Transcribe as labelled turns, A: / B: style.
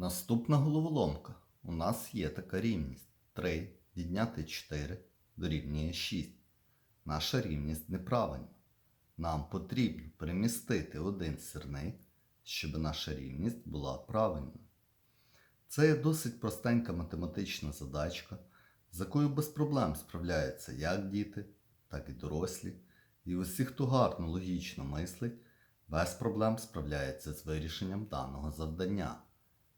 A: Наступна головоломка. У нас є така рівність. 3 відняти 4 дорівнює 6. Наша рівність неправильна. Нам потрібно перемістити один сірник, щоб наша рівність була правильною. Це є досить простенька математична задачка, з якою без проблем справляються як діти, так і дорослі. І усі, хто гарно логічно мислить, без проблем справляється з вирішенням даного завдання.